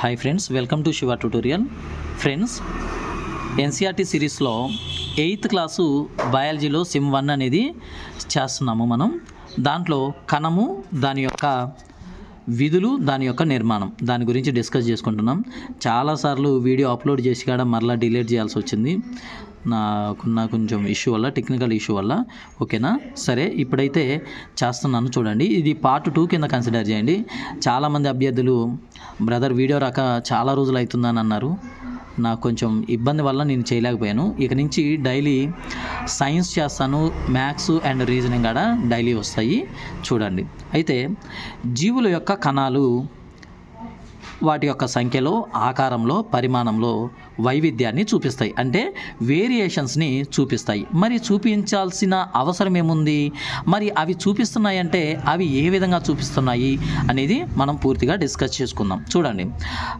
Hi friends welcome to Shiva tutorial friends NCERT సిరీస్లో eighth class బయాలజీలో సిమ్ one అనేది చేస్తున్నాము మనం. దాంట్లో కణము దాని యొక్క విధులు దాని యొక్క నిర్మాణం. దాని గురించి డిస్కస్ చేసుకుంటున్నాం. చాలాసార్లు వీడియో అప్లోడ్ చేసి కూడా మరలా డిలీట్ చేయాల్సి వచ్చింది. నాకున్న కొంచెం ఇష్యూ వల్ల టెక్నికల్ ఇష్యూ వల్ల ఓకేనా? సరే ఇప్పుడైతే చేస్తున్నాను చూడండి. ఇది పార్ట్ టూ కింద కన్సిడర్ చేయండి. చాలామంది అభ్యర్థులు బ్రదర్ వీడియో రాక చాలా రోజులు అవుతుందని అన్నారు. నాకు కొంచెం ఇబ్బంది వల్ల నేను చేయలేకపోయాను. ఇక నుంచి డైలీ సైన్స్ చేస్తాను మ్యాథ్స్ అండ్ రీజనింగ్ కూడా డైలీ వస్తాయి. చూడండి. అయితే జీవుల యొక్క కణాలు వాటి యొక్క సంఖ్యలో ఆకారంలో పరిమాణంలో వైవిధ్యాన్ని చూపిస్తాయి. అంటే వేరియేషన్స్ని చూపిస్తాయి. మరి చూపించాల్సిన అవసరం ఏముంది? మరి అవి చూపిస్తున్నాయంటే అవి ఏ విధంగా చూపిస్తున్నాయి అనేది మనం పూర్తిగా డిస్కస్ చేసుకుందాం. చూడండి.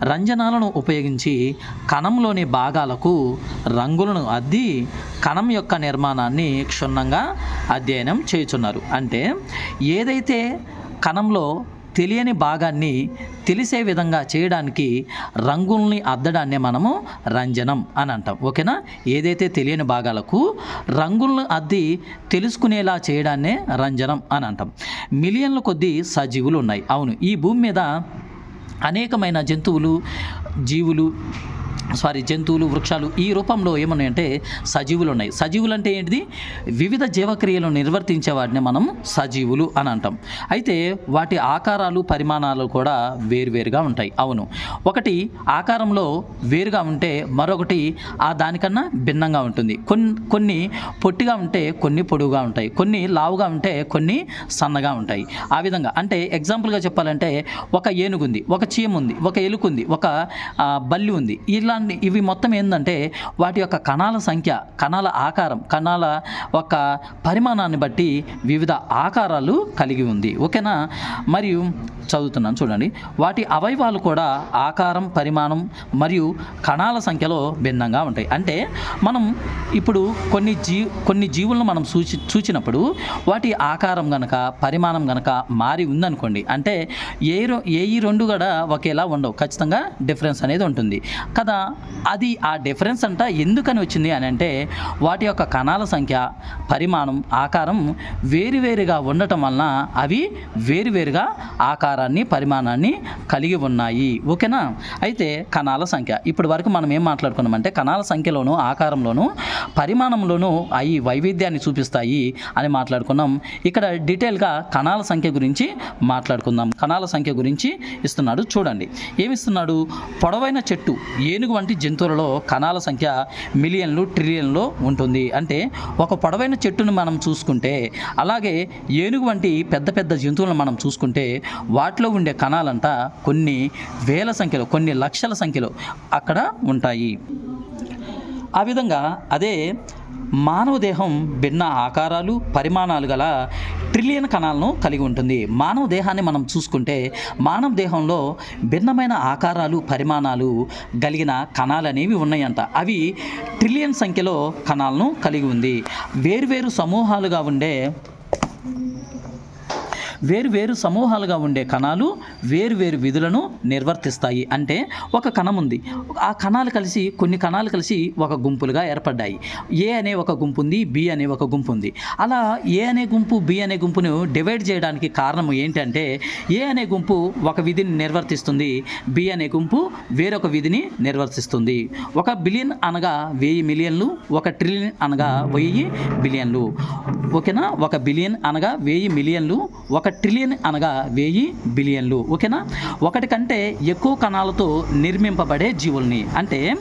రంజనాలను ఉపయోగించి కణంలోని భాగాలకు రంగులను అద్ది కణం యొక్క నిర్మాణాన్ని క్షుణ్ణంగా అధ్యయనం చేయుచున్నారు. అంటే ఏదైతే కణంలో తెలియని భాగాన్ని తెలిసే విధంగా చేయడానికి రంగుల్ని అద్దడాన్నే మనము రంజనం అని అంటాం. ఓకేనా? ఏదైతే తెలియని భాగాలకు రంగులను అద్ది తెలుసుకునేలా చేయడాన్నే రంజనం అని అంటాం. మిలియన్ల కొద్దీ సజీవులు ఉన్నాయి. అవును ఈ భూమి మీద అనేకమైన జంతువులు జీవులు సారీ జంతువులు వృక్షాలు ఈ రూపంలో ఏమున్నాయంటే సజీవులు ఉన్నాయి సజీవులు అంటే ఏంటిది? వివిధ జీవక్రియలు నిర్వర్తించే వాటిని మనం సజీవులు అని అంటాం. అయితే వాటి ఆకారాలు పరిమాణాలు కూడా వేరువేరుగా ఉంటాయి. అవును. ఒకటి ఆకారంలో వేరుగా ఉంటే మరొకటి ఆ దానికన్నా భిన్నంగా ఉంటుంది. కొన్ని కొన్ని పొట్టిగా ఉంటే కొన్ని పొడుగుగా ఉంటాయి. కొన్ని లావుగా ఉంటే కొన్ని సన్నగా ఉంటాయి. ఆ విధంగా అంటే ఎగ్జాంపుల్గా చెప్పాలంటే ఒక ఏనుగు ఉంది ఒక చీమ ఉంది ఒక ఎలుక ఉంది ఒక బల్లి ఉంది. ఇలా ఇలాంటి ఇవి మొత్తం ఏంటంటే వాటి యొక్క కణాల సంఖ్య కణాల ఆకారం కణాల ఒక పరిమాణాన్ని బట్టి వివిధ ఆకారాలు కలిగి ఉంది. ఓకేనా? మరియు చదువుతున్నాను చూడండి. వాటి అవయవాలు కూడా ఆకారం పరిమాణం మరియు కణాల సంఖ్యలో భిన్నంగా ఉంటాయి. అంటే మనం ఇప్పుడు కొన్ని జీ కొన్ని జీవులను మనం సూచి చూచినప్పుడు వాటి ఆకారం గనక పరిమాణం గనక మారి ఉందనుకోండి. అంటే ఏ రో- ఏ ఈ రెండు కూడా ఒకేలా ఉండవు. ఖచ్చితంగా డిఫరెన్స్ అనేది ఉంటుంది. కదా? అది ఆ డిఫరెన్స్ అంట ఎందుకని వచ్చింది అని అంటే వాటి యొక్క కణాల సంఖ్య పరిమాణం ఆకారం వేరువేరుగా ఉండటం వలన అవి వేరువేరుగా ఆకారాన్ని పరిమాణాన్ని కలిగి ఉన్నాయి. ఓకేనా? అయితే కణాల సంఖ్య. ఇప్పటి వరకు మనం ఏం మాట్లాడుకున్నామంటే కణాల సంఖ్యలోను ఆకారంలోను పరిమాణంలోనూ అవి వైవిధ్యాన్ని చూపిస్తాయి అని మాట్లాడుకున్నాం. ఇక్కడ డీటెయిల్గా కణాల సంఖ్య గురించి మాట్లాడుకుందాం. కణాల సంఖ్య గురించి ఇస్తున్నాడు. చూడండి. ఏమిస్తున్నాడు? పొడవైన చెట్టు ఏనుగు వంటి జంతువులలో కణాల సంఖ్య మిలియన్లు ట్రిలియన్లో ఉంటుంది. అంటే ఒక పొడవైన చెట్టును మనం చూసుకుంటే అలాగే ఏనుగు వంటి పెద్ద పెద్ద జంతువులను మనం చూసుకుంటే వాటిలో ఉండే కణాలంట కొన్ని వేల సంఖ్యలో కొన్ని లక్షల సంఖ్యలో అక్కడ ఉంటాయి. ఆ విధంగా అదే మానవ దేహం భిన్న ఆకారాలు పరిమాణాలు గల ట్రిలియన్ కణాలను కలిగి ఉంటుంది. మానవ దేహాన్ని మనం చూసుకుంటే మానవ దేహంలో భిన్నమైన ఆకారాలు పరిమాణాలు కలిగిన కణాలు అనేవి ఉన్నాయంట. అవి ట్రిలియన్ సంఖ్యలో కణాలను కలిగి ఉంది. వేరువేరు సమూహాలుగా ఉండే వేరు వేరు సమూహాలుగా ఉండే కణాలు వేరు వేరు విధులను నిర్వర్తిస్తాయి. అంటే ఒక కణం ఉంది. ఆ కణాలు కలిసి కొన్ని కణాలు కలిసి ఒక గుంపులుగా ఏర్పడ్డాయి. ఏ అనే ఒక గుంపు ఉంది బి అనే ఒక గుంపు ఉంది. అలా ఏ అనే గుంపు బి అనే గుంపును డివైడ్ చేయడానికి కారణం ఏంటంటే ఏ అనే గుంపు ఒక విధిని నిర్వర్తిస్తుంది బి అనే గుంపు వేరొక విధిని నిర్వర్తిస్తుంది. ఒక బిలియన్ అనగా వెయ్యి మిలియన్లు ఒక ట్రిలియన్ అనగా వెయ్యి బిలియన్లు. ఓకేనా? ఒక బిలియన్ అనగా వెయ్యి మిలియన్లు ఒక ట్రిలియన్ అనగా వెయ్యి బిలియన్లు ఓకేనా? ఒకటి కంటే ఎక్కువ కణాలతో నిర్మింపబడే జీవుల్ని. అంటే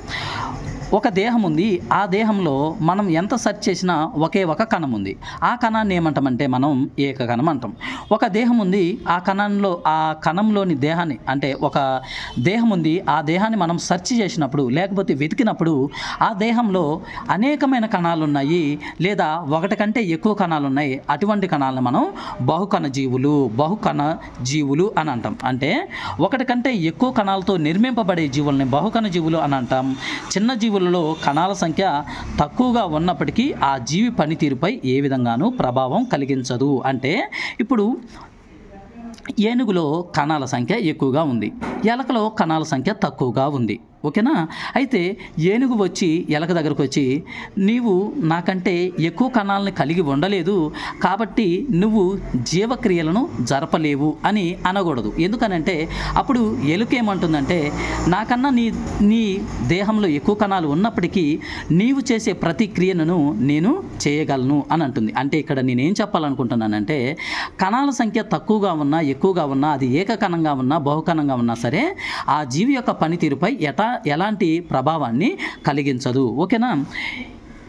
ఒక దేహం ఉంది ఆ దేహంలో మనం ఎంత సెర్చ్ చేసినా ఒకే ఒక కణం ఉంది ఆ కణాన్ని ఏమంటామంటే మనం ఏక కణం అంటాం ఒక దేహం ఉంది ఆ కణంలో ఆ కణంలోని దేహాన్ని అంటే ఒక దేహం ఉంది ఆ దేహాన్ని మనం సెర్చ్ చేసినప్పుడు లేకపోతే వెతికినప్పుడు ఆ దేహంలో అనేకమైన కణాలు ఉన్నాయి లేదా ఒకటి కంటే ఎక్కువ కణాలు ఉన్నాయి అటువంటి కణాలను మనం బహుకణ జీవులు బహుకణ జీవులు అని అంటాం. అంటే ఒకటి కంటే ఎక్కువ కణాలతో నిర్మింపబడే జీవుల్ని బహుకణ జీవులు అని అంటాం. చిన్న జీవులలో కణాల సంఖ్య తక్కువగా ఉన్నప్పటికీ ఆ జీవి పనితీరుపై ఏ విధంగానూ ప్రభావం కలిగించదు. అంటే ఇప్పుడు ఏనుగులో కణాల సంఖ్య ఎక్కువగా ఉంది. ఎలకలో కణాల సంఖ్య తక్కువగా ఉంది. ఓకేనా? అయితే ఏనుగు వచ్చి ఎలక దగ్గరకు వచ్చి నీవు నాకంటే ఎక్కువ కణాలను కలిగి ఉండలేదు కాబట్టి నువ్వు జీవక్రియలను జరపలేవు అని అనకూడదు. ఎందుకనంటే అప్పుడు ఎలుకేమంటుందంటే నాకన్నా నీ నీ దేహంలో ఎక్కువ కణాలు ఉన్నప్పటికీ నీవు చేసే ప్రతి క్రియను నేను చేయగలను అని అంటుంది. అంటే ఇక్కడ నేనేం చెప్పాలనుకుంటున్నానంటే కణాల సంఖ్య తక్కువగా ఉన్నా ఎక్కువగా ఉన్నా అది ఏకకణంగా ఉన్నా బహుకణంగా ఉన్నా సరే ఆ జీవి యొక్క పనితీరుపై ఎటా ఎలాంటి ప్రభావాన్ని కలిగించదు. ఓకేనా?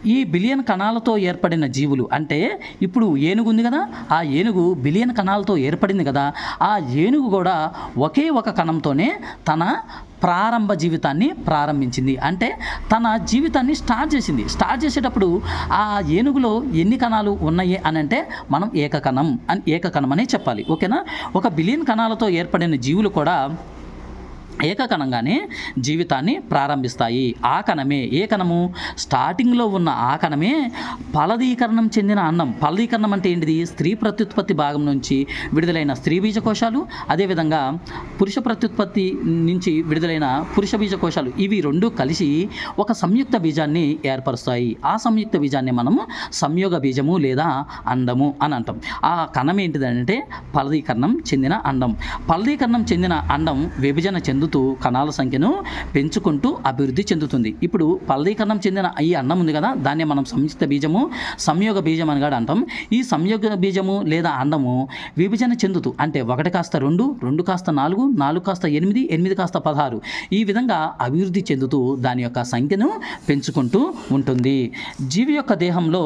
ఈ బిలియన్ కణాలతో ఏర్పడిన జీవులు అంటే ఇప్పుడు ఏనుగు ఉంది కదా ఆ ఏనుగు బిలియన్ కణాలతో ఏర్పడింది కదా ఆ ఏనుగు కూడా ఒకే ఒక కణంతోనే తన ప్రారంభ జీవితాన్ని ప్రారంభించింది. అంటే తన జీవితాన్ని స్టార్ట్ చేసింది. స్టార్ట్ చేసేటప్పుడు ఆ ఏనుగులో ఎన్ని కణాలు ఉన్నాయి అని అంటే మనం ఏకకణం అని ఏకకణం అనే చెప్పాలి. ఓకేనా? ఒక బిలియన్ కణాలతో ఏర్పడిన జీవులు కూడా ఏకకణంగానే జీవితాన్ని ప్రారంభిస్తాయి. ఆ కణమే ఏ కణము? స్టార్టింగ్లో ఉన్న ఆ కణమే ఫలదీకరణం చెందిన అన్నం. ఫలదీకరణం అంటే ఏంటిది? స్త్రీ ప్రత్యుత్పత్తి భాగం నుంచి విడుదలైన స్త్రీ బీజకోశాలు అదేవిధంగా పురుష ప్రత్యుత్పత్తి నుంచి విడుదలైన పురుష బీజకోశాలు. ఇవి రెండు కలిసి ఒక సంయుక్త బీజాన్ని ఏర్పరుస్తాయి. ఆ సంయుక్త బీజాన్ని మనము సంయోగ బీజము లేదా అండము అని అంటాం. ఆ కణం ఏంటిదంటే ఫలదీకరణం చెందిన అండం ఫలదీకరణం చెందిన అండం విభజన పెరుగుతూ కణాల సంఖ్యను పెంచుకుంటూ అభివృద్ధి చెందుతుంది. ఇప్పుడు ఫలదీకరణం చెందిన ఈ అన్నం ఉంది కదా దాన్ని మనం సంయుక్త బీజము సంయోగ బీజం అని కూడా అంటాం. ఈ సంయోగ బీజము లేదా అండము విభజన చెందుతూ అంటే ఒకటి కాస్త రెండు రెండు కాస్త నాలుగు నాలుగు కాస్త ఎనిమిది ఎనిమిది కాస్త పదహారు ఈ విధంగా అభివృద్ధి చెందుతూ దాని యొక్క సంఖ్యను పెంచుకుంటూ ఉంటుంది. జీవి యొక్క దేహంలో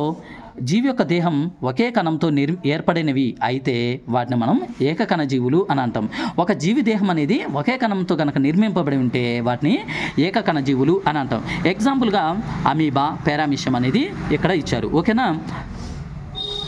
జీవి యొక్క దేహం ఒకే కణంతో నిర్ ఏర్పడినవి అయితే వాటిని మనం ఏకకణ జీవులు అని అంటాం. ఒక జీవి దేహం అనేది ఒకే కణంతో కనుక నిర్మింపబడి ఉంటే వాటిని ఏకకణ జీవులు అని అంటాం. ఎగ్జాంపుల్గా అమీబా పారామిషం అనేది ఇక్కడ ఇచ్చారు. ఓకేనా?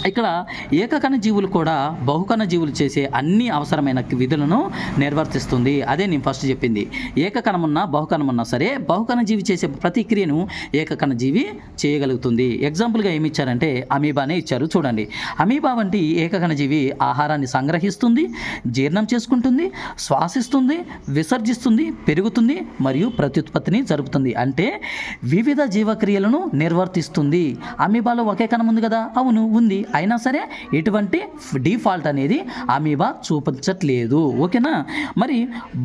ఇక్కడ ఏకకణ జీవులు కూడా బహుకణ జీవులు చేసే అన్ని అవసరమైన విధులను నిర్వర్తిస్తుంది. అదే నేను ఫస్ట్ చెప్పింది. ఏకకణం బహుకణమున్నా సరే బహుకణ జీవి చేసే ప్రతిక్రియను ఏకకణ జీవి చేయగలుగుతుంది. ఎగ్జాంపుల్గా ఏమి ఇచ్చారంటే అమీబానే ఇచ్చారు. చూడండి. అమీబా వంటి ఏకకణ జీవి ఆహారాన్ని సంగ్రహిస్తుంది జీర్ణం చేసుకుంటుంది శ్వాసిస్తుంది విసర్జిస్తుంది పెరుగుతుంది మరియు ప్రత్యుత్పత్తిని జరుపుతుంది. అంటే వివిధ జీవక్రియలను నిర్వర్తిస్తుంది. అమీబాలో ఒకే కణం ఉంది కదా? అవును ఉంది. అయినా సరే ఎటువంటి డిఫాల్ట్ అనేది అమీబా చూపించట్లేదు. ఓకేనా? మరి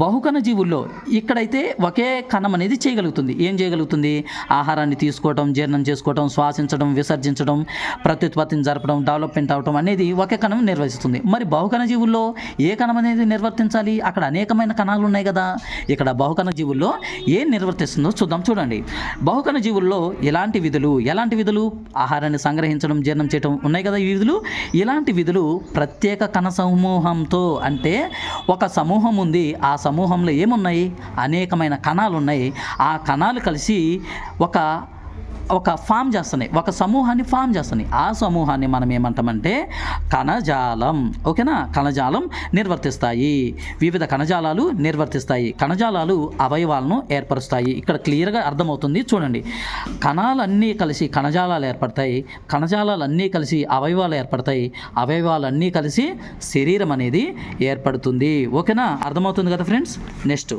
బహుకణ జీవుల్లో ఇక్కడైతే ఒకే కణం అనేది చేయగలుగుతుంది. ఏం చేయగలుగుతుంది? ఆహారాన్ని తీసుకోవటం జీర్ణం చేసుకోవటం శ్వాసించడం విసర్జించడం ప్రత్యుత్పత్తిని జరపడం డెవలప్మెంట్ అవటం అనేది ఒకే కణం నిర్వహిస్తుంది. మరి బహుకణ జీవుల్లో ఏ కణం అనేది నిర్వర్తించాలి? అక్కడ అనేకమైన కణాలు ఉన్నాయి కదా. ఇక్కడ బహుకణ జీవుల్లో ఏం నిర్వర్తిస్తుందో చూద్దాం చూడండి. బహుకణ జీవుల్లో ఎలాంటి విధులు ఎలాంటి విధులు? ఆహారాన్ని సంగ్రహించడం జీర్ణం చేయడం ఉన్నాయి కదా. ఈ విధులు? ఇలాంటి విధులు ప్రత్యేక కణ సమూహంతో అంటే ఒక సమూహం ఉంది. ఆ సమూహంలో ఏమున్నాయి? అనేకమైన కణాలు ఉన్నాయి ఆ కణాలు కలిసి ఒక ఒక ఫామ్ చేస్తున్నాయి. ఒక సమూహాన్ని ఫామ్ చేస్తున్నాయి. ఆ సమూహాన్ని మనం ఏమంటామంటే కణజాలం. ఓకేనా? కణజాలం నిర్వర్తిస్తాయి. వివిధ కణజాలాలు నిర్వర్తిస్తాయి. కణజాలాలు అవయవాలను ఏర్పరుస్తాయి. ఇక్కడ క్లియర్గా అర్థమవుతుంది. చూడండి. కణాలన్నీ కలిసి కణజాలాలు ఏర్పడతాయి. కణజాలాలన్నీ కలిసి అవయవాలు ఏర్పడతాయి. అవయవాలన్నీ కలిసి శరీరం అనేది ఏర్పడుతుంది. ఓకేనా? అర్థమవుతుంది కదా ఫ్రెండ్స్? నెక్స్ట్.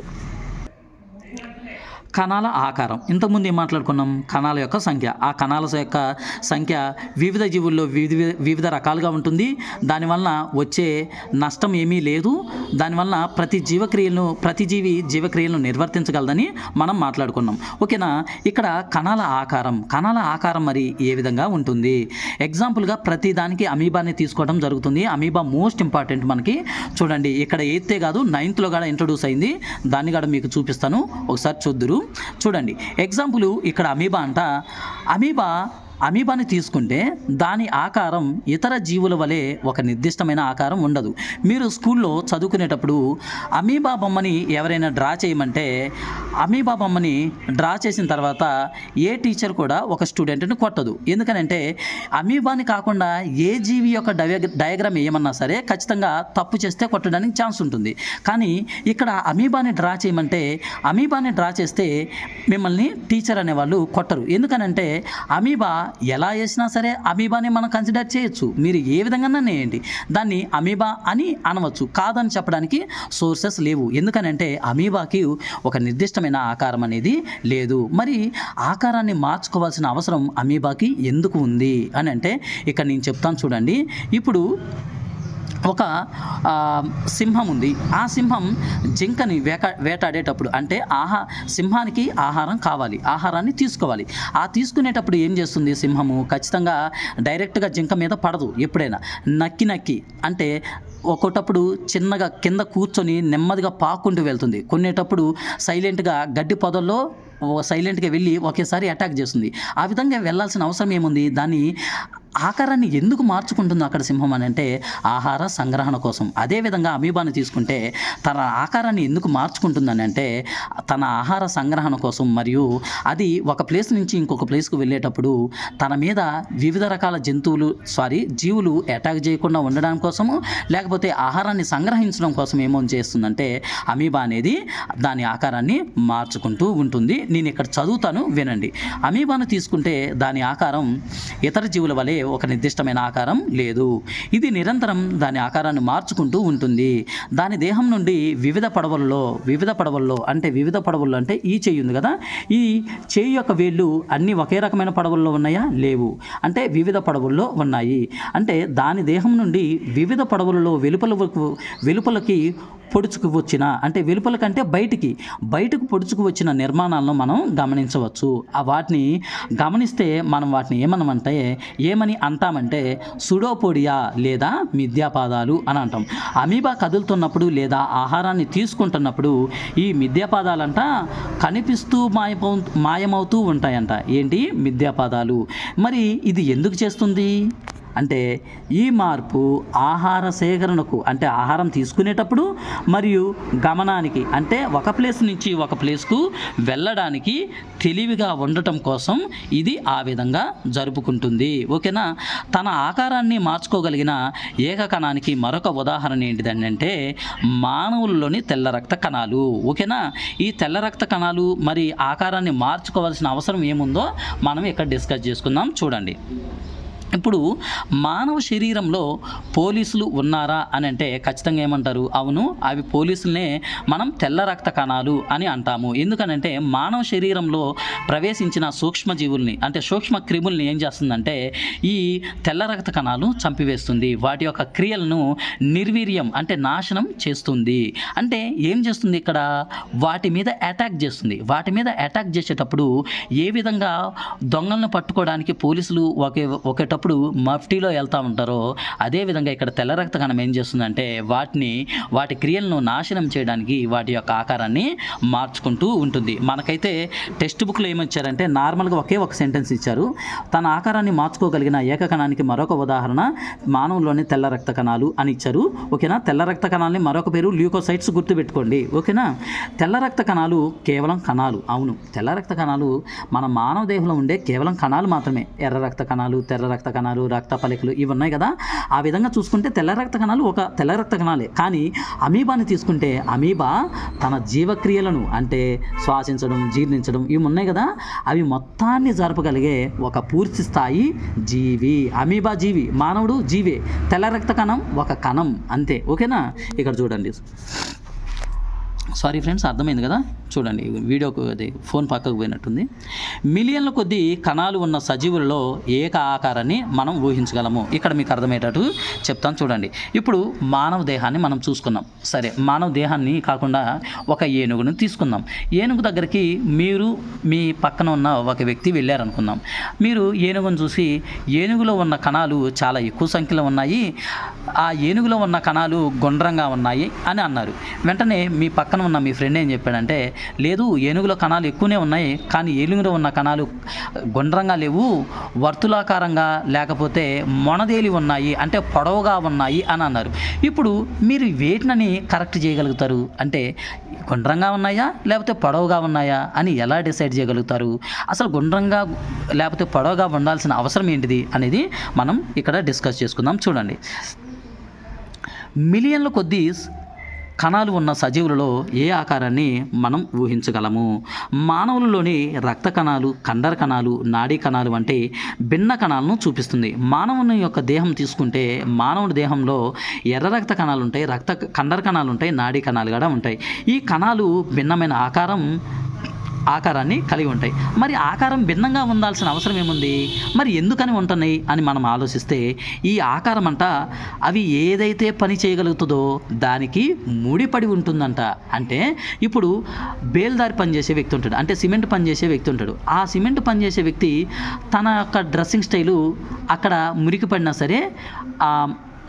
కణాల ఆకారం. ఇంతకుముందు ఏం మాట్లాడుకున్నాం? కణాల యొక్క సంఖ్య. ఆ కణాల యొక్క సంఖ్య వివిధ జీవుల్లో వివిధ వివిధ రకాలుగా ఉంటుంది. దానివల్ల వచ్చే నష్టం ఏమీ లేదు. దానివల్ల ప్రతి జీవక్రియలను ప్రతి జీవి జీవక్రియలను నిర్వర్తించగలదని మనం మాట్లాడుకున్నాం. ఓకేనా? ఇక్కడ కణాల ఆకారం. కణాల ఆకారం మరి ఏ విధంగా ఉంటుంది? ఎగ్జాంపుల్గా ప్రతి దానికి అమీబాని తీసుకోవడం జరుగుతుంది. అమీబా మోస్ట్ ఇంపార్టెంట్ మనకి. చూడండి ఇక్కడ ఎయితే కాదు నైన్త్లో కూడా ఇంట్రొడ్యూస్ అయింది. దాన్ని కూడా మీకు చూపిస్తాను. ఒకసారి చూద్దురు. చూడండి. ఎగ్జాంపుల్ ఇక్కడ అమీబా అంట అమీబా అమీబాని తీసుకుంటే దాని ఆకారం ఇతర జీవుల వలె ఒక నిర్దిష్టమైన ఆకారం ఉండదు. మీరు స్కూల్లో చదువుకునేటప్పుడు అమీబా బొమ్మని ఎవరైనా డ్రా చేయమంటే అమీబా బొమ్మని డ్రా చేసిన తర్వాత ఏ టీచర్ కూడా ఒక స్టూడెంట్ని కొట్టదు. ఎందుకనంటే అమీబాని కాకుండా ఏ జీవి యొక్క డయ డయాగ్రామ్ ఏమన్నా సరే ఖచ్చితంగా తప్పు చేస్తే కొట్టడానికి ఛాన్స్ ఉంటుంది. కానీ ఇక్కడ అమీబాని డ్రా చేయమంటే అమీబాని డ్రా చేస్తే మిమ్మల్ని టీచర్ అనేవాళ్ళు కొట్టరు. ఎందుకనంటే అమీబా ఎలా వేసినా సరే అమీబాని మనం కన్సిడర్ చేయొచ్చు. మీరు ఏ విధంగా నేయండి. దాన్ని అమీబా అని అనవచ్చు. కాదని చెప్పడానికి సోర్సెస్ లేవు. ఎందుకనంటే అమీబాకి ఒక నిర్దిష్టమైన ఆకారం అనేది లేదు. మరి ఆకారాన్ని మార్చుకోవాల్సిన అవసరం అమీబాకి ఎందుకు ఉంది? అని అంటే ఇక్కడ నేను చెప్తాను చూడండి. ఇప్పుడు ఒక సింహం ఉంది. ఆ సింహం జింకని వేక వేటాడేటప్పుడు అంటే ఆహా సింహానికి ఆహారం కావాలి. ఆహారాన్ని తీసుకోవాలి. ఆ తీసుకునేటప్పుడు ఏం చేస్తుంది సింహము? ఖచ్చితంగా డైరెక్ట్గా జింక మీద పడదు ఎప్పుడైనా. నక్కి నక్కి అంటే ఒక్కొక్కప్పుడు చిన్నగా కింద కూర్చొని నెమ్మదిగా పాక్కుంటూ వెళ్తుంది. కొన్నేటప్పుడు సైలెంట్గా గడ్డి పొదల్లో సైలెంట్గా వెళ్ళి ఒకేసారి అటాక్ చేస్తుంది. ఆ విధంగా వెళ్ళాల్సిన అవసరం ఏముంది? దాన్ని ఆకారాన్ని ఎందుకు మార్చుకుంటుందో అక్కడ సింహం అని అంటే ఆహార సంగ్రహణ కోసం. అదేవిధంగా అమీబాని తీసుకుంటే తన ఆకారాన్ని ఎందుకు మార్చుకుంటుందని అంటే తన ఆహార సంగ్రహణ కోసం. మరియు అది ఒక ప్లేస్ నుంచి ఇంకొక ప్లేస్కు వెళ్ళేటప్పుడు తన మీద వివిధ రకాల జంతువులు సారీ జీవులు అటాక్ చేయకుండా ఉండడం కోసము లేకపోతే ఆహారాన్ని సంగ్రహించడం కోసం ఏమో చేస్తుందంటే అమీబా అనేది దాని ఆకారాన్ని మార్చుకుంటూ ఉంటుంది. నేను ఇక్కడ చదువుతాను వినండి. అమీబాను తీసుకుంటే దాని ఆకారం ఇతర జీవుల వలె ఒక నిర్దిష్టమైన ఆకారం లేదు. ఇది నిరంతరం దాని ఆకారాన్ని మార్చుకుంటూ ఉంటుంది. దాని దేహం నుండి వివిధ పడవల్లో వివిధ పడవల్లో అంటే వివిధ పడవల్లో అంటే ఈ చేయి ఉంది కదా? ఈ చేయి యొక్క వేళ్ళు అన్నీ ఒకే రకమైన పడవల్లో ఉన్నాయా? లేవు. అంటే వివిధ పడవల్లో ఉన్నాయి. అంటే దాని దేహం నుండి వివిధ పడవలలో వెలుపల వెలుపలకి పొడుచుకు వచ్చిన అంటే వెలుపల కంటే బయటికి బయటకు పొడుచుకు వచ్చిన నిర్మాణాలను మనం గమనించవచ్చు. ఆ వాటిని గమనిస్తే మనం వాటిని ఏమనమంటే ఏమని అంటామంటే సుడోపోడియా లేదా మిథ్యాపాదాలు అని అంటాం. అమీబా కదులుతున్నప్పుడు లేదా ఆహారాన్ని తీసుకుంటున్నప్పుడు ఈ మిథ్యాపాదాలంట కనిపిస్తూ మాయమవు మాయమవుతూ ఉంటాయంట. ఏంటి? మిథ్యాపాదాలు. మరి ఇది ఎందుకు చేస్తుంది? అంటే ఈ మార్పు ఆహార సేకరణకు అంటే ఆహారం తీసుకునేటప్పుడు మరియు గమనానికి అంటే ఒక ప్లేస్ నుంచి ఒక ప్లేస్కు వెళ్ళడానికి తెలివిగా ఉండటం కోసం ఇది ఆ విధంగా జరుపుకుంటుంది. ఓకేనా? తన ఆకారాన్ని మార్చుకోగలిగిన ఏకకణానికి మరొక ఉదాహరణ ఏంటిదంటే మానవుల్లోని తెల్ల రక్త కణాలు. ఓకేనా? ఈ తెల్ల రక్త కణాలు మరి ఆకారాన్ని మార్చుకోవాల్సిన అవసరం ఏముందో మనం ఇక్కడ డిస్కస్ చేసుకుందాం. చూడండి. ఇప్పుడు మానవ శరీరంలో పోలీసులు ఉన్నారా అని అంటే ఖచ్చితంగా ఏమంటారు? అవును అవి పోలీసులనే మనం తెల్ల రక్త కణాలు అని అంటాము. ఎందుకనంటే మానవ శరీరంలో ప్రవేశించిన సూక్ష్మజీవుల్ని అంటే సూక్ష్మ క్రిముల్ని ఏం చేస్తుందంటే ఈ తెల్ల రక్త కణాలు చంపివేస్తుంది. వాటి యొక్క క్రియలను నిర్వీర్యం అంటే నాశనం చేస్తుంది. అంటే ఏం చేస్తుంది ఇక్కడ? వాటి మీద అటాక్ చేస్తుంది. వాటి మీద అటాక్ చేసేటప్పుడు ఏ విధంగా దొంగలను పట్టుకోవడానికి పోలీసులు ఒకే ఒకేటప్పుడు ఎప్పుడు మఫ్టీలో వెళ్తూ ఉంటారో అదేవిధంగా ఇక్కడ తెల్ల రక్త కణం ఏం చేస్తుందంటే వాటిని వాటి క్రియలను నాశనం చేయడానికి వాటి యొక్క ఆకారాన్ని మార్చుకుంటూ ఉంటుంది. మనకైతే టెక్స్ట్ బుక్లో ఏమిచ్చారంటే నార్మల్గా ఒకే ఒక సెంటెన్స్ ఇచ్చారు. తన ఆకారాన్ని మార్చుకోగలిగిన ఏకకణానికి మరొక ఉదాహరణ మానవుల్లోని తెల్ల రక్త కణాలు అని ఇచ్చారు. ఓకేనా? తెల్ల రక్త కణాలని మరొక పేరు ల్యూకోసైట్స్ గుర్తుపెట్టుకోండి. ఓకేనా? తెల్ల రక్త కణాలు కేవలం కణాలు. అవును తెల్ల రక్త కణాలు మన మానవ దేహంలో ఉండే కేవలం కణాలు మాత్రమే. ఎర్ర రక్త కణాలు తెల్ల రక్త రక్త కణాలు రక్త పలికలు ఇవి ఉన్నాయి కదా. ఆ విధంగా చూసుకుంటే తెల్ల రక్త కణాలు ఒక తెల్ల రక్త కణాలే. కానీ అమీబాని తీసుకుంటే అమీబా తన జీవక్రియలను అంటే శ్వాసించడం జీర్ణించడం ఇవి ఉన్నాయి కదా. అవి మొత్తాన్ని జరపగలిగే ఒక పూర్తి స్థాయి జీవి. అమీబా జీవి మానవుడు జీవే. తెల్ల రక్త కణం ఒక కణం అంతే. ఓకేనా? ఇక్కడ చూడండి. సారీ ఫ్రెండ్స్ అర్థమైంది కదా? చూడండి వీడియోకు అది ఫోన్ పక్కకు పోయినట్టుంది. మిలియన్ల కొద్ది కణాలు ఉన్న సజీవులలో ఏక ఆకారాన్ని మనం ఊహించగలము. ఇక్కడ మీకు అర్థమయ్యేటట్టు చెప్తాను చూడండి. ఇప్పుడు మానవ దేహాన్ని మనం చూసుకున్నాం సరే మానవ దేహాన్ని కాకుండా ఒక ఏనుగును తీసుకుందాం. ఏనుగు దగ్గరికి మీరు మీ పక్కన ఉన్న ఒక వ్యక్తి వెళ్ళారనుకుందాం. మీరు ఏనుగును చూసి ఏనుగులో ఉన్న కణాలు చాలా ఎక్కువ సంఖ్యలో ఉన్నాయి. ఆ ఏనుగులో ఉన్న కణాలు గుండ్రంగా ఉన్నాయి అని అన్నారు. వెంటనే మీ పక్కన ఉన్న మీ ఫ్రెండ్ ఏం చెప్పాడంటే లేదు ఏనుగులో కణాలు ఎక్కువనే ఉన్నాయి కానీ ఏనుగులో ఉన్న కణాలు గుండ్రంగా లేవు వర్తులాకారంగా లేకపోతే మొనదేలి ఉన్నాయి అంటే పొడవుగా ఉన్నాయి అని అన్నారు. ఇప్పుడు మీరు వేటినని కరెక్ట్ చేయగలుగుతారు? అంటే గుండ్రంగా ఉన్నాయా లేకపోతే పొడవుగా ఉన్నాయా అని ఎలా డిసైడ్ చేయగలుగుతారు? అసలు గుండ్రంగా లేకపోతే పొడవుగా ఉండాల్సిన అవసరం ఏంటిది అనేది మనం ఇక్కడ డిస్కస్ చేసుకుందాం. చూడండి. మిలియన్ల కొద్దీ కణాలు ఉన్న సజీవులలో ఏ ఆకారాన్ని మనం ఊహించగలము? మానవులలోని రక్త కణాలు కండర కణాలు నాడీ కణాలు వంటి భిన్న కణాలను చూపిస్తుంది. మానవుని యొక్క దేహం తీసుకుంటే మానవుని దేహంలో ఎర్ర రక్త కణాలు ఉంటాయి రక్త కండర కణాలు ఉంటాయి నాడీ కణాలు కూడా ఉంటాయి. ఈ కణాలు భిన్నమైన ఆకారం ఆకారాన్ని కలిగి ఉంటాయి. మరి ఆకారం భిన్నంగా ఉండాల్సిన అవసరం ఏముంది? మరి ఎందుకని ఉంటున్నాయి అని మనం ఆలోచిస్తే ఈ ఆకారం అంట అవి ఏదైతే పని చేయగలుగుతుందో దానికి ముడిపడి ఉంటుందంట. అంటే ఇప్పుడు బేల్దారి పని చేసే వ్యక్తి ఉంటాడు. అంటే సిమెంట్ పనిచేసే వ్యక్తి ఉంటాడు. ఆ సిమెంట్ పనిచేసే వ్యక్తి తన యొక్క డ్రెస్సింగ్ స్టైలు అక్కడ మురికి పడినా సరే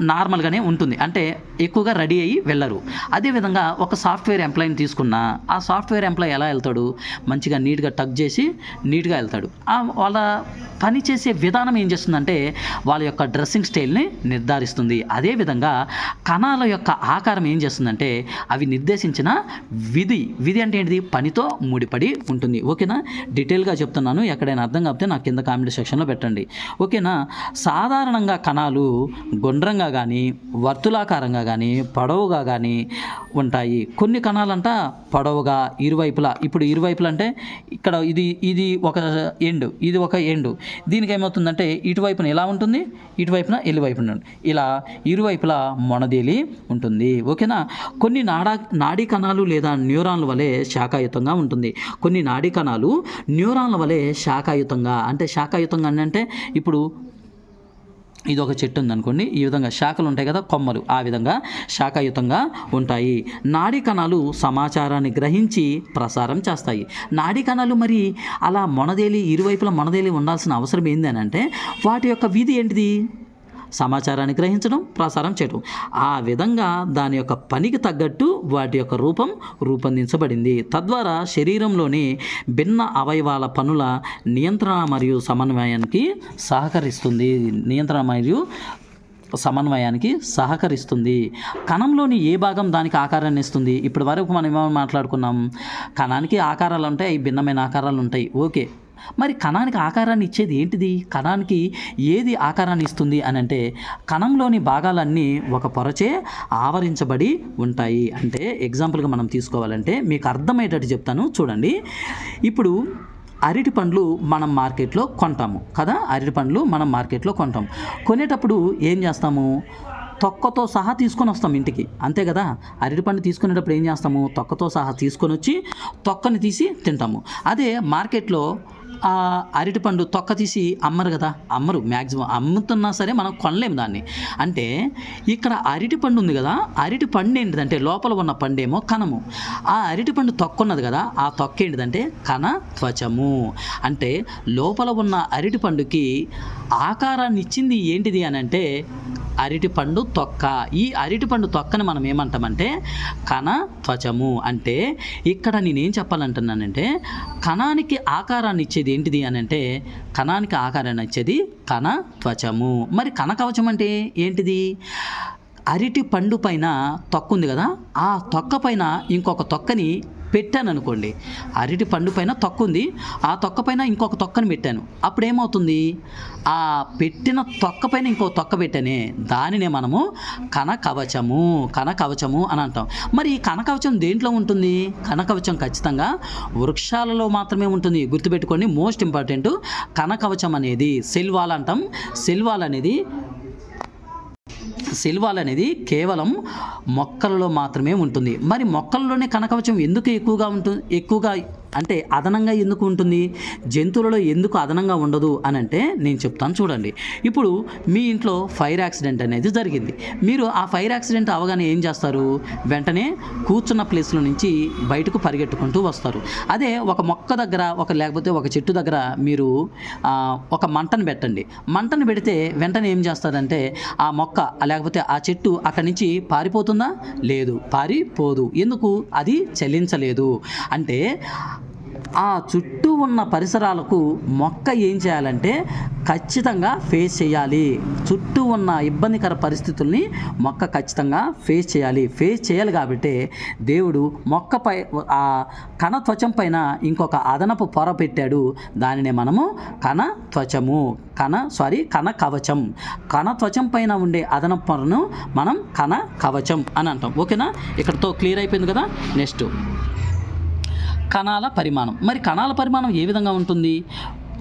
నార్మల్గానే ఉంటుంది. అంటే ఎక్కువగా రెడీ అయ్యి వెళ్ళరు. అదేవిధంగా ఒక సాఫ్ట్వేర్ ఎంప్లాయీని తీసుకున్నా ఆ సాఫ్ట్వేర్ ఎంప్లాయీ ఎలా వెళ్తాడు? మంచిగా నీట్గా టక్ చేసి నీట్గా వెళ్తాడు. వాళ్ళ పని చేసే విధానం ఏం చేస్తుందంటే వాళ్ళ యొక్క డ్రెస్సింగ్ స్టైల్ని నిర్ధారిస్తుంది. అదేవిధంగా కణాల యొక్క ఆకారం ఏం చేస్తుందంటే అవి నిర్దేశించిన విధి విధి అంటే ఏంటిది? పనితో ముడిపడి ఉంటుంది. ఓకేనా? డీటెయిల్గా చెప్తున్నాను. ఎక్కడైనా అర్థం కాకపోతే నాకు కింద కామెంట్ సెక్షన్లో పెట్టండి. ఓకేనా? సాధారణంగా కణాలు గుండ్రంగా కానీ వర్తులాకారంగా కానీ పొడవుగా కానీ ఉంటాయి. కొన్ని కణాలంట పొడవుగా ఇరువైపులా. ఇప్పుడు ఇరువైపులా అంటే ఇక్కడ ఇది ఇది ఒక ఎండు ఇది ఒక ఎండు. దీనికి ఏమవుతుందంటే ఇటువైపున ఎలా ఉంటుంది? ఇటువైపున ఎల్లివైపున ఇలా ఇరువైపులా మొనదేలి ఉంటుంది. ఓకేనా? కొన్ని నాడా నాడీ కణాలు లేదా న్యూరాన్ల వలె శాఖాయుతంగా ఉంటుంది. కొన్ని నాడీ కణాలు న్యూరాన్ల వలె శాఖాయుతంగా అంటే శాఖాయుతంగా అంటే ఇప్పుడు ఇది ఒక చెట్టు ఉందనుకోండి ఈ విధంగా శాఖలు ఉంటాయి కదా కొమ్మలు. ఆ విధంగా శాఖాయుతంగా ఉంటాయి. నాడీ కణాలు సమాచారాన్ని గ్రహించి ప్రసారం చేస్తాయి. నాడీ కణాలు మరి అలా మొనదేలి ఇరువైపులా మొనదేలి ఉండాల్సిన అవసరం ఏంది అని అంటే వాటి యొక్క విధి ఏంటిది? సమాచారాన్ని గ్రహించడం ప్రసారం చేయడం. ఆ విధంగా దాని యొక్క పనికి తగ్గట్టు వాటి యొక్క రూపం రూపొందించబడింది. తద్వారా శరీరంలోని భిన్న అవయవాల పనుల నియంత్రణ మరియు సమన్వయానికి సహకరిస్తుంది. నియంత్రణ మరియు సమన్వయానికి సహకరిస్తుంది. కణంలోని ఏ భాగం దానికి ఆకారాన్ని ఇస్తుంది? ఇప్పటి వరకు మనం ఏమైనా మాట్లాడుకున్నాం? కణానికి ఆకారాలు ఉంటాయి భిన్నమైన ఆకారాలు ఉంటాయి. ఓకే. మరి కణానికి ఆకారాన్ని ఇచ్చేది ఏంటిది? కణానికి ఏది ఆకారాన్ని ఇస్తుంది అని అంటే కణంలోని భాగాలన్నీ ఒక పొరచే ఆవరించబడి ఉంటాయి. అంటే ఎగ్జాంపుల్గా మనం తీసుకోవాలంటే మీకు అర్థమయ్యేటట్టు చెప్తాను. చూడండి. ఇప్పుడు అరటి పండ్లు మనం మార్కెట్లో కొంటాము కదా? అరటి పండ్లు మనం మార్కెట్లో కొంటాం కొనేటప్పుడు ఏం చేస్తాము? తొక్కతో సహా తీసుకొని వస్తాం ఇంటికి. అంతే కదా? అరటిపండు తీసుకునేటప్పుడు ఏం చేస్తాము? తొక్కతో సహా తీసుకొని వచ్చి తొక్కని తీసి తింటాము. అదే మార్కెట్లో ఆ అరటిపండు తొక్క తీసి అమ్మరు కదా అమ్మరు మ్యాక్సిమం అమ్ముతున్నా సరే మనం కొనలేము దాన్ని. అంటే ఇక్కడ అరటిపండు ఉంది కదా అరటి పండు ఏంటిదంటే లోపల ఉన్న పండేమో కణము. ఆ అరటిపండు తొక్క ఉన్నది కదా ఆ తొక్క ఏంటిదంటే కణ త్వచము. అంటే లోపల ఉన్న అరటిపండుకి ఆకారాన్ని ఇచ్చింది ఏంటిది అని అంటే అరటిపండు తొక్క. ఈ అరటిపండు తొక్కని మనం ఏమంటామంటే కణ త్వచము అంటే ఇక్కడ నేనేం చెప్పాలంటున్నానంటే కణానికి ఆకారాన్ని ఇచ్చేది ఏంటిది అని అంటే కణానికి ఆకారాన్ని ఇచ్చేది కణ త్వచము. మరి కణ కవచం అంటే ఏంటిది? అరటి పండు పైన తొక్క ఉంది కదా ఆ తొక్క పైన ఇంకొక తొక్కని పెట్టాను అనుకోండి అరటి పండు పైన తొక్క ఉంది ఆ తొక్క పైన ఇంకొక తొక్కని పెట్టాను. అప్పుడు ఏమవుతుంది ఆ పెట్టిన తొక్క పైన ఇంకో తొక్క పెట్టానే. దానినే మనము కనకవచము కనకవచము అని అంటాం. మరి ఈ కనకవచం దేంట్లో ఉంటుంది? కనకవచం ఖచ్చితంగా వృక్షాలలో మాత్రమే ఉంటుంది. గుర్తుపెట్టుకోండి మోస్ట్ ఇంపార్టెంట్ కనకవచం అనేది సెల్వాల్ అంటాం. సెల్వాల్ అనేది సిల్వాల్ అనేది కేవలం మొక్కలలో మాత్రమే ఉంటుంది. మరి మొక్కల్లోనే కనకవచం ఎందుకు ఎక్కువగా ఉంటుంది ఎక్కువగా అంటే అదనంగా ఎందుకు ఉంటుంది? జంతువులలో ఎందుకు అదనంగా ఉండదు అని అంటే నేను చెప్తాను చూడండి. ఇప్పుడు మీ ఇంట్లో ఫైర్ యాక్సిడెంట్ అనేది జరిగింది. మీరు ఆ ఫైర్ యాక్సిడెంట్ అవగానే ఏం చేస్తారు? వెంటనే కూర్చున్న ప్లేస్లో నుంచి బయటకు పరిగెట్టుకుంటూ వస్తారు. అదే ఒక మొక్క దగ్గర ఒక లేకపోతే ఒక చెట్టు దగ్గర మీరు ఒక మంటను పెట్టండి. మంటను పెడితే వెంటనే ఏం చేస్తారంటే ఆ మొక్క లేకపోతే ఆ చెట్టు అక్కడి నుంచి పారిపోతుందా? లేదు పారిపోదు. ఎందుకు? అది చలించలేదు. అంటే ఆ చుట్టూ ఉన్న పరిసరాలకు మొక్క ఏం చేయాలంటే ఖచ్చితంగా ఫేస్ చేయాలి. చుట్టూ ఉన్న ఇబ్బందికర పరిస్థితుల్ని మొక్క ఖచ్చితంగా ఫేస్ చేయాలి. ఫేస్ చేయాలి కాబట్టి దేవుడు మొక్కపై ఆ కణ త్వచం పైన ఇంకొక అదనపు పొర పెట్టాడు. దానినే మనము కణ త్వచము. కణ సారీ కణ కవచం. కణ త్వచం పైన ఉండే అదనపు పొరను మనం కణ కవచం అని అంటాం. ఓకేనా? ఇక్కడతో క్లియర్ అయిపోయింది కదా? నెక్స్ట్. కణాల పరిమాణం. మరి కణాల పరిమాణం ఏ విధంగా ఉంటుంది?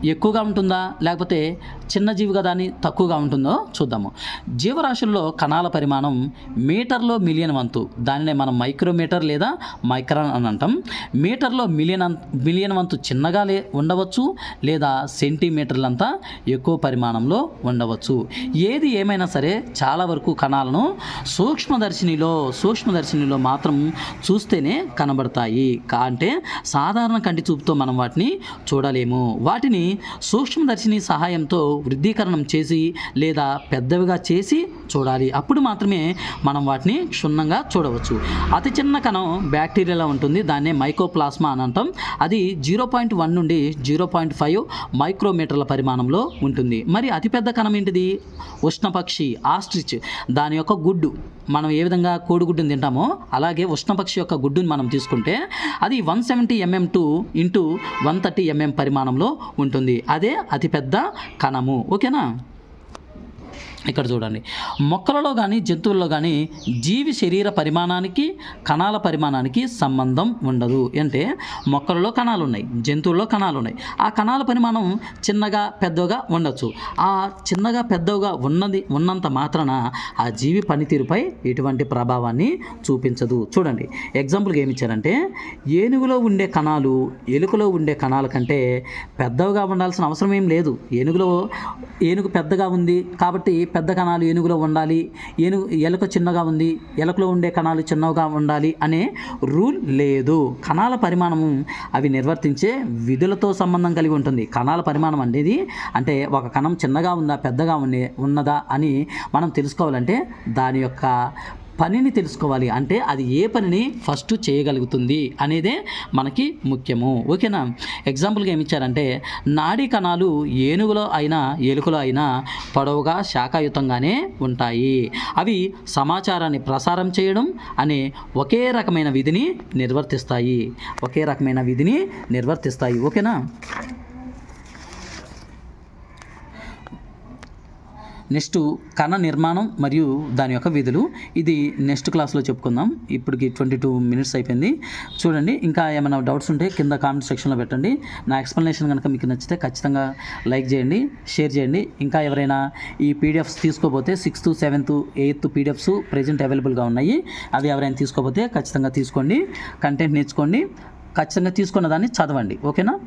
ఎక్కువగా ఉంటుందా? లేకపోతే చిన్న జీవి కదా అని తక్కువగా ఉంటుందో చూద్దాము. జీవరాశుల్లో కణాల పరిమాణం మీటర్లో మిలియన్ వంతు. దానినే మనం మైక్రోమీటర్ లేదా మైక్రాన్ అని అంటాం. మీటర్లో మిలియన్ మిలియన్ వంతు చిన్నగా లే ఉండవచ్చు లేదా సెంటీమీటర్లంతా ఎక్కువ పరిమాణంలో ఉండవచ్చు. ఏది ఏమైనా సరే చాలా వరకు కణాలను సూక్ష్మదర్శినిలో సూక్ష్మదర్శినిలో మాత్రం చూస్తేనే కనబడతాయి. అంటే సాధారణ కంటి చూపుతో మనం వాటిని చూడలేము. వాటిని సూక్ష్మదర్శిని సహాయంతో వృద్ధీకరణం చేసి లేదా పెద్దవిగా చేసి చూడాలి. అప్పుడు మాత్రమే మనం వాటిని క్షుణ్ణంగా చూడవచ్చు. అతి చిన్న కణం బ్యాక్టీరియాలో ఉంటుంది. దాన్నే మైకోప్లాస్మా అని అంటాం. అది జీరో పాయింట్ వన్ నుండి జీరో పాయింట్ ఫైవ్ మైక్రోమీటర్ల పరిమాణంలో ఉంటుంది. మరి అతిపెద్ద కణం ఏంటిది? ఉష్ణపక్షి ఆస్ట్రిచ్. దాని యొక్క గుడ్డు. మనం ఏ విధంగా కోడిగుడ్డుని తింటామో అలాగే ఉష్ణపక్షి యొక్క గుడ్డుని మనం తీసుకుంటే అది one seventy mm two into one thirty mm పరిమాణంలో ఉంటుంది. అదే అతిపెద్ద కణము. ఓకేనా? ఇక్కడ చూడండి. మొక్కలలో కానీ జంతువుల్లో కానీ జీవి శరీర పరిమాణానికి కణాల పరిమాణానికి సంబంధం ఉండదు. అంటే మొక్కలలో కణాలు ఉన్నాయి జంతువుల్లో కణాలు ఉన్నాయి ఆ కణాల పరిమాణం చిన్నగా పెద్దగా ఉండొచ్చు. ఆ చిన్నగా పెద్దగా ఉన్నది ఉన్నంత మాత్రాన ఆ జీవి పనితీరుపై ఎటువంటి ప్రభావాన్ని చూపించదు. చూడండి ఎగ్జాంపుల్గా ఏమి ఇచ్చారంటే ఏనుగులో ఉండే కణాలు ఎలుకలో ఉండే కణాల కంటే పెద్దవిగా ఉండాల్సిన అవసరం ఏం లేదు. ఏనుగులో ఏనుగు పెద్దగా ఉంది కాబట్టి పెద్ద కణాలు ఏనుగులో ఉండాలి ఏనుగు ఎలుక చిన్నగా ఉంది ఎలుకలో ఉండే కణాలు చిన్నగా ఉండాలి అనే రూల్ లేదు. కణాల పరిమాణము అవి నిర్వర్తించే విధులతో సంబంధం కలిగి ఉంటుంది. కణాల పరిమాణం అనేది అంటే ఒక కణం చిన్నగా ఉందా పెద్దగా ఉండే ఉన్నదా అని మనం తెలుసుకోవాలంటే దాని యొక్క పనిని తెలుసుకోవాలి. అంటే అది ఏ పనిని ఫస్ట్ చేయగలుగుతుంది అనేదే మనకి ముఖ్యము. ఓకేనా? ఎగ్జాంపుల్గా ఏమి ఇచ్చారంటే నాడీ కణాలు ఏనుగులో అయినా ఎలుకలో అయినా పొడవుగా శాఖాయుతంగానే ఉంటాయి. అవి సమాచారాన్ని ప్రసారం చేయడం అనే ఒకే రకమైన విధిని నిర్వర్తిస్తాయి. ఒకే రకమైన విధిని నిర్వర్తిస్తాయి. ఓకేనా? నెక్స్ట్ కణ నిర్మాణం మరియు దాని యొక్క విధులు. ఇది నెక్స్ట్ క్లాస్లో చెప్పుకుందాం. ఇప్పటికి ట్వంటీ టూ మినిట్స్ అయిపోయింది. చూడండి ఇంకా ఏమైనా డౌట్స్ ఉంటే కింద కామెంట్ సెక్షన్లో పెట్టండి. నా ఎక్స్ప్లెనేషన్ కనుక మీకు నచ్చితే ఖచ్చితంగా లైక్ చేయండి షేర్ చేయండి. ఇంకా ఎవరైనా ఈ PDFs తీసుకోపోతే sixth seventh eighth PDFs present అవైలబుల్గా ఉన్నాయి. అవి ఎవరైనా తీసుకోపోతే ఖచ్చితంగా తీసుకోండి. కంటెంట్ నేర్చుకోండి. ఖచ్చితంగా తీసుకున్న దాన్ని చదవండి. ఓకేనా?